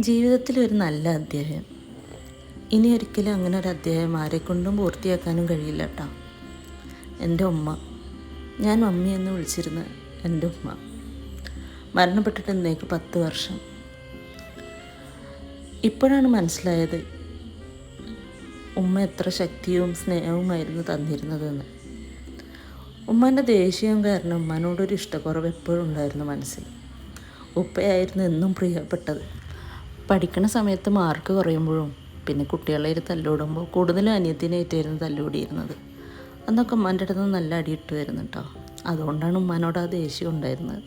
ജീവിതത്തിൽ ഒരു നല്ല അധ്യായം. ഇനി ഒരിക്കലും അങ്ങനെ ഒരു അധ്യായം ആരെക്കൊണ്ടും പൂർത്തിയാക്കാനും കഴിയില്ല കേട്ടോ എന്റെ ഉമ്മ. ഞാൻ മമ്മി എന്ന് വിളിച്ചിരുന്ന എന്റെ ഉമ്മ. മരണപ്പെട്ടിട്ട് ഇന്നേക്ക് പത്ത് വർഷം. ഇപ്പോഴാണ് മനസ്സിലായത് ഉമ്മ എത്ര ശക്തിയും സ്നേഹവുമായിരുന്നു തന്നിരുന്നതെന്ന്. ഉമ്മാന്റെ ദേഷ്യവും കാരണം ഉമ്മാനോടൊരു ഇഷ്ടക്കുറവ് എപ്പോഴും ഉണ്ടായിരുന്നു മനസ്സിൽ. ഉപ്പയായിരുന്നു എന്നും പ്രിയപ്പെട്ടത്. പഠിക്കണ സമയത്ത് മാർക്ക് കുറയുമ്പോഴും പിന്നെ കുട്ടികളെ ഒരു തല്ലോടുമ്പോൾ കൂടുതലും അനിയത്തിനായിട്ടായിരുന്നു തല്ലോടിയിരുന്നത്. അന്നൊക്കെ ഉമ്മാന്റെ അടുത്ത് നല്ല അടി ഇട്ടുമായിരുന്നു കേട്ടോ അതുകൊണ്ടാണ് ഉമ്മാനോട് ആ ദേഷ്യം ഉണ്ടായിരുന്നത്.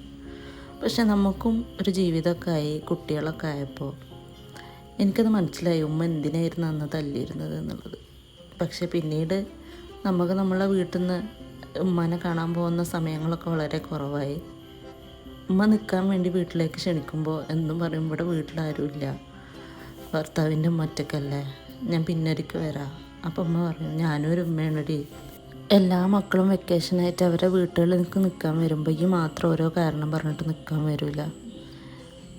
പക്ഷെ നമുക്കും ഒരു ജീവിതമൊക്കെ ആയി കുട്ടികളൊക്കെ ആയപ്പോൾ എനിക്കത് മനസ്സിലായി ഉമ്മ എന്തിനായിരുന്നു അന്ന് തല്ലിയിരുന്നത് എന്നുള്ളത്. പക്ഷെ പിന്നീട് നമുക്ക് നമ്മളെ വീട്ടിൽ നിന്ന് ഉമ്മാനെ കാണാൻ പോകുന്ന സമയങ്ങളൊക്കെ വളരെ കുറവായി. ഉമ്മ നിൽക്കാൻ വേണ്ടി വീട്ടിലേക്ക് ക്ഷണിക്കുമ്പോൾ എന്നും പറയും ഇവിടെ വീട്ടിലാരുമില്ല. ഭർത്താവിന്റെ ഉമ്മ ഒറ്റക്കല്ലേ ഞാൻ പിന്നൊരിക്കൽ വരാം. അപ്പം ഉമ്മ പറയും ഞാനും ഒരു ഉമ്മയാണടി. എല്ലാ മക്കളും വെക്കേഷനായിട്ട് അവരെ വീട്ടുകളിൽ നിൽക്ക് നിൽക്കാൻ വരുമ്പോൾ ഈ മാത്രം ഓരോ കാരണം പറഞ്ഞിട്ട് നിൽക്കാൻ വരില്ല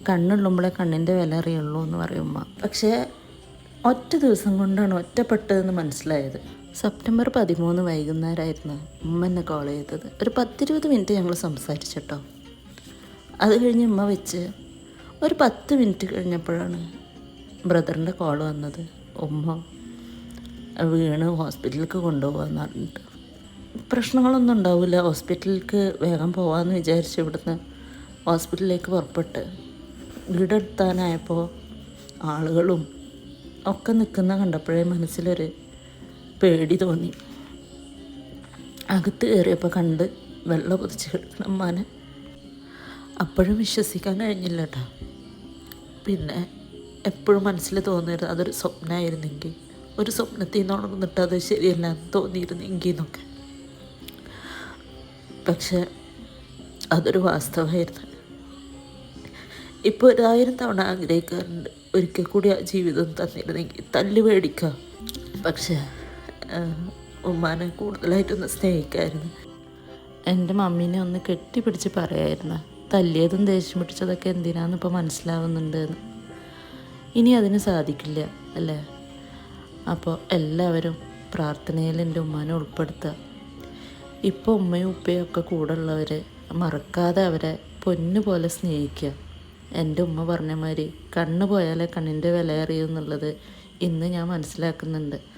കണ്ണുള്ളുമ്പോഴേ കണ്ണിന്റെ വില അറിയുള്ളൂ എന്ന് പറയും ഉമ്മ. പക്ഷേ ഒറ്റ ദിവസം കൊണ്ടാണ് ഒറ്റപ്പെട്ടതെന്ന് മനസ്സിലായത്. സെപ്റ്റംബർ പതിമൂന്ന് വൈകുന്നേരമായിരുന്നു ഉമ്മ എന്നെ കോൾ ചെയ്തത്. ഒരു പത്തിരുപത് മിനിറ്റ് ഞങ്ങൾ സംസാരിച്ചിട്ടോ അത് കഴിഞ്ഞ് ഉമ്മ വെച്ച് ഒരു പത്ത് മിനിറ്റ് കഴിഞ്ഞപ്പോഴാണ് ബ്രദറിന്റെ കോൾ വന്നത്. ഉമ്മ വീണ് ഹോസ്പിറ്റലിലേക്ക് കൊണ്ടുപോകാന്ന് പറഞ്ഞിട്ട്. പ്രശ്നങ്ങളൊന്നും ഉണ്ടാവില്ല. ഹോസ്പിറ്റലിലേക്ക് വേഗം പോകാമെന്ന് വിചാരിച്ച് ഇവിടുന്ന് ഹോസ്പിറ്റലിലേക്ക് പുറപ്പെട്ട് വീടെടുത്താനായപ്പോൾ ആളുകളും ഒക്കെ നിൽക്കുന്ന കണ്ടപ്പോഴേ മനസ്സിലൊരു പേടി തോന്നി. അകത്ത് കയറിയപ്പോൾ കണ്ട് വെള്ളം പൊതിച്ച് കിടക്കണം അപ്പോഴും വിശ്വസിക്കാൻ കഴിഞ്ഞില്ല കേട്ടോ പിന്നെ എപ്പോഴും മനസ്സിൽ തോന്നിയിരുന്നു അതൊരു സ്വപ്നമായിരുന്നെങ്കിൽ ഒരു സ്വപ്നത്തിൽ നിന്ന് ഉണർന്നിട്ട് അത് ശരിയല്ല എന്ന് തോന്നിയിരുന്നെങ്കിൽ എന്നൊക്കെ പക്ഷെ അതൊരു വാസ്തവമായിരുന്നു. ഇപ്പോൾ ഒരായിരം തവണ ആഗ്രഹിക്കാറുണ്ട് ഒരിക്കൽ കൂടി ആ ജീവിതം തന്നിരുന്നെങ്കിൽ തല്ല് മേടിക്കുക പക്ഷേ ഉമ്മാനെ കൂടുതലായിട്ടൊന്ന് സ്നേഹിക്കായിരുന്നു. എന്റെ മമ്മീനെ ഒന്ന് കെട്ടിപ്പിടിച്ച് പറയായിരുന്നു. തല്ലിയതും ദേഷ്യം പിടിച്ചതൊക്കെ എന്തിനാന്ന് ഇപ്പോൾ മനസ്സിലാവുന്നുണ്ട് ഇനി അതിന് സാധിക്കില്ല അല്ലേ? അപ്പോൾ എല്ലാവരും പ്രാർത്ഥനയിൽ എന്റെ ഉമ്മാനെ ഉൾപ്പെടുത്തുക. ഇപ്പോൾ ഉമ്മയും ഉപ്പയും ഒക്കെ കൂടെ ഉള്ളവർ മറക്കാതെ അവരെ പൊന്നു പോലെ സ്നേഹിക്കുക. എന്റെ ഉമ്മ പറഞ്ഞ മാതിരി കണ്ണ് പോയാലേ കണ്ണിന്റെ വില അറിയൂ എന്നുള്ളത് ഇന്ന് ഞാൻ മനസ്സിലാക്കുന്നുണ്ട്.